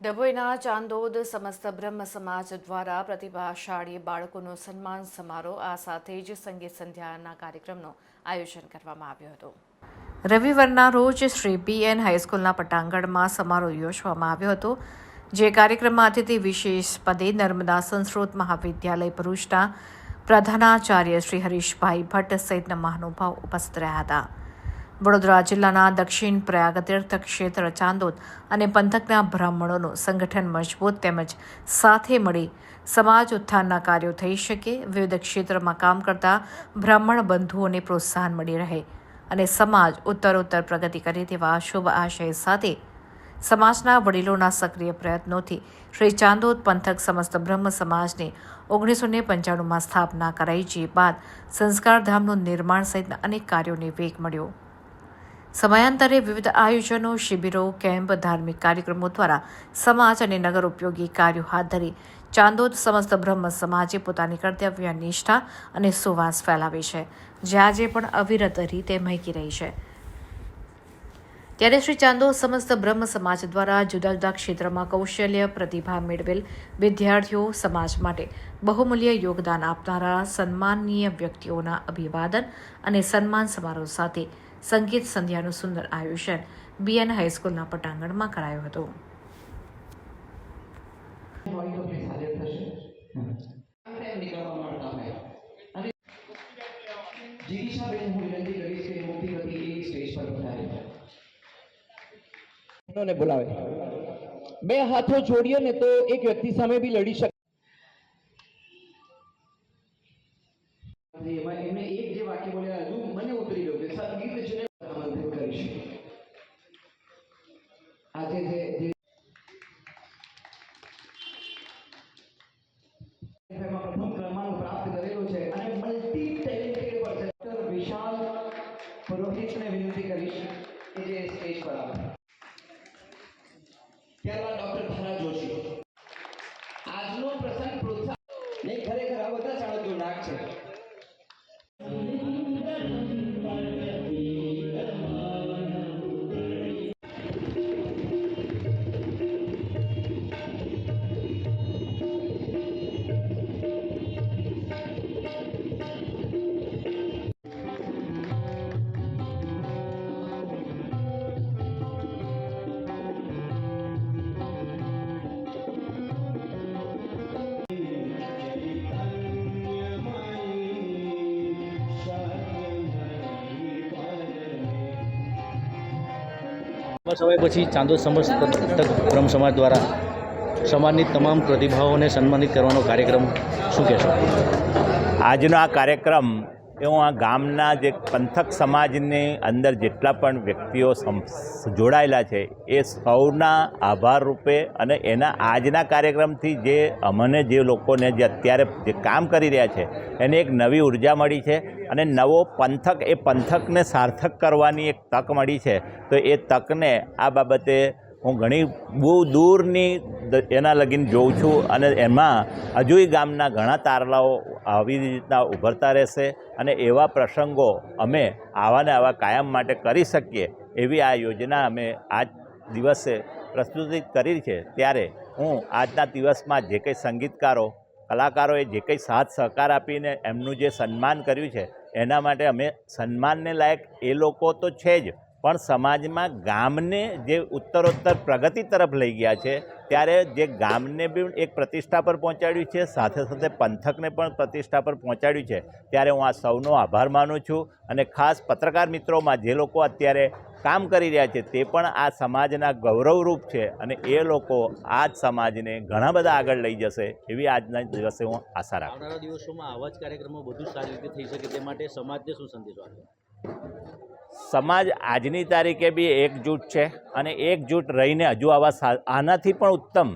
ડભોઈના ચાંદોદ સમસ્ત બ્રહ્મ સમાજ દ્વારા પ્રતિભાશાળી બાળકોનો સન્માન સમારોહ, આ સાથે જ સંગીત સંધ્યાના કાર્યક્રમનું આયોજન કરવામાં આવ્યું હતું. રવિવારના રોજ શ્રી બી એન હાઈસ્કૂલના પટાંગણમાં સમારોહ યોજવામાં આવ્યો હતો, જે કાર્યક્રમમાં અતિથિ વિશેષ પદે નર્મદા સંસ્કૃત મહાવિદ્યાલય ભરૂચના પ્રધાનાચાર્ય શ્રી હરીશભાઈ ભટ્ટ સહિતના મહાનુભાવ ઉપસ્થિત રહ્યા હતા. વડોદરા જિલ્લાના દક્ષિણ પ્રયાગ તીર્થ ક્ષેત્ર ચાંદોદ અને પંથકના બ્રાહ્મણોનું સંગઠન મજબૂત તેમજ સાથે મળી સમાજ ઉત્થાનના કાર્યો થઈ શકે, વિવિધ ક્ષેત્રમાં કામ કરતા બ્રાહ્મણ બંધુઓને પ્રોત્સાહન મળી રહે અને સમાજ ઉત્તરોત્તર પ્રગતિ કરે તેવા શુભ આશય સાથે સમાજના વડીલોના સક્રિય પ્રયત્નોથી શ્રી ચાંદોદ પંથક સમસ્ત બ્રહ્મ સમાજની ઓગણીસો ને પંચાણુંમાં સ્થાપના કરાઈ, જે બાદ સંસ્કારધામનું નિર્માણ સહિતના અનેક કાર્યોને વેગ મળ્યો. સમયાંતરે વિવિધ આયોજનો, શિબિરો, કેમ્પ, ધાર્મિક કાર્યક્રમો દ્વારા સમાજ અને નગર ઉપયોગી કાર્યો હાથ ધરી ચાંદોદ સમસ્ત બ્રહ્મ સમાજે પોતાની કર્તવ્ય, નિષ્ઠા અને સુવાસ ફેલાવી છે, જે આજે પણ અવિરત રીતે મહેકી રહી છે. ત્યારે શ્રી ચાંદોદ સમસ્ત બ્રહ્મ સમાજ દ્વારા જુદા જુદા ક્ષેત્રમાં કૌશલ્ય, પ્રતિભા મેળવેલ વિદ્યાર્થીઓ સમાજ માટે બહુમૂલ્ય યોગદાન આપનારા સન્માનનીય વ્યક્તિઓના અભિવાદન અને સન્માન સમારોહ સાથે સંગીત સંધ્યાનું સુંદર આયોજન બીએન હાઈસ્કૂલના પટાંગણમાં કરાયું હતું. બોલાવે. બે હાથો જોડીએ ને તો એક વ્યક્તિ સામે બી લડી શકે. એમાં એમને એક જે વાક્ય બોલ્યા હજુ મને ઉતરી ગયું કે સંગીત છે આમંત્રિત કરીશ આજે જે પ્રથમ ક્રમાંક પ્રાપ્ત કરેલો છે અને મલ્ટી ટેલેન્ટેડ પર્સન વિશાલ પુરોહિતને વિનંતી કરીશ કે જે સ્ટેજ પર આવે. ત્યારબાદ ડોક્ટર ધરા જોશી. આજનો પ્રસંગ પ્રોત્સાહન નહીં ખરેખર આ બધા ચાળકીઓ નાક છે. લાંબા સમય પછી ચાંદોદ પંથક બ્રહ્મ સમાજ દ્વારા સમાજની તમામ પ્રતિભાઓને સન્માનિત કરવાનો કાર્યક્રમ શું કહેશો? આજનો આ કાર્યક્રમ એ હું આ ગામના જે પંથક સમાજની અંદર જેટલા પણ વ્યક્તિઓ જોડાયેલા છે, એ સૌના આભાર રૂપે અને એના આજના કાર્યક્રમથી જે અમને જે લોકોને જે અત્યારે જે કામ કરી રહ્યા છે, એને એક નવી ઊર્જા મળી છે અને નવો પંથક, એ પંથકને સાર્થક કરવાની એક તક મળી છે. તો એ તકને આ બાબતે હું ઘણી બહુ દૂરની એના લગીન જોઉં છું અને એમાં હજુય ગામના ઘણા તારલાઓ આવી રીતના ઉભરતા રહેશે અને એવા પ્રસંગો અમે આવા ને આવા કાયમ માટે કરી શકીએ એવી આ યોજના અમે આજ દિવસે પ્રસ્તુતિ કરી છે. ત્યારે હું આજના દિવસમાં જે કંઈ સંગીતકારો, કલાકારોએ જે કંઈ સાથ સહકાર આપીને એમનું જે સન્માન કર્યું છે, એના માટે અમે સન્માનને લાયક એ લોકો તો છે જ. પણ સમાજમાં ગામને જે ઉત્તરોત્તર પ્રગતિ તરફ લઈ ગયા છે, ત્યારે જે ગામને બી એક પ્રતિષ્ઠા પર પહોંચાડ્યું છે, સાથે સાથે પંથકને પણ પ્રતિષ્ઠા પર પહોંચાડ્યું છે, ત્યારે હું આ સૌનો આભાર માનું છું અને ખાસ પત્રકાર મિત્રોમાં જે લોકો અત્યારે કામ કરી રહ્યા છે, તે પણ આ સમાજના ગૌરવરૂપ છે અને એ લોકો આ જ સમાજને ઘણા બધા આગળ લઈ જશે, એવી આજના દિવસે હું આશા રાખું દિવસોમાં આવા જ કાર્યક્રમો વધુ સારી રીતે થઈ શકે તે માટે સમાજને શું સંદેશો આપશો સમાજ આજની તારીખે બી એકજૂટ છે અને એકજૂટ રહીને હજુ આવા આનાથી પણ ઉત્તમ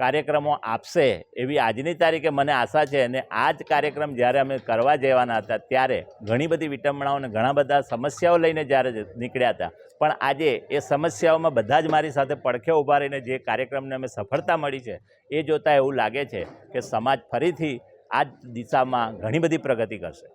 કાર્યક્રમો આપશે એવી આજની તારીખે મને આશા છે અને આ જ કાર્યક્રમ જ્યારે અમે કરવા જવાના હતા ત્યારે ઘણી બધી વિટંબણાઓ અને ઘણા બધા સમસ્યાઓ લઈને જ્યારે નીકળ્યા હતા. પણ આજે એ સમસ્યાઓમાં બધા જ મારી સાથે પડખે ઊભા રહીને જે કાર્યક્રમને અમે સફળતા મળી છે એ જોતાં એવું લાગે છે કે સમાજ ફરીથી આ જ દિશામાં ઘણી બધી પ્રગતિ કરશે.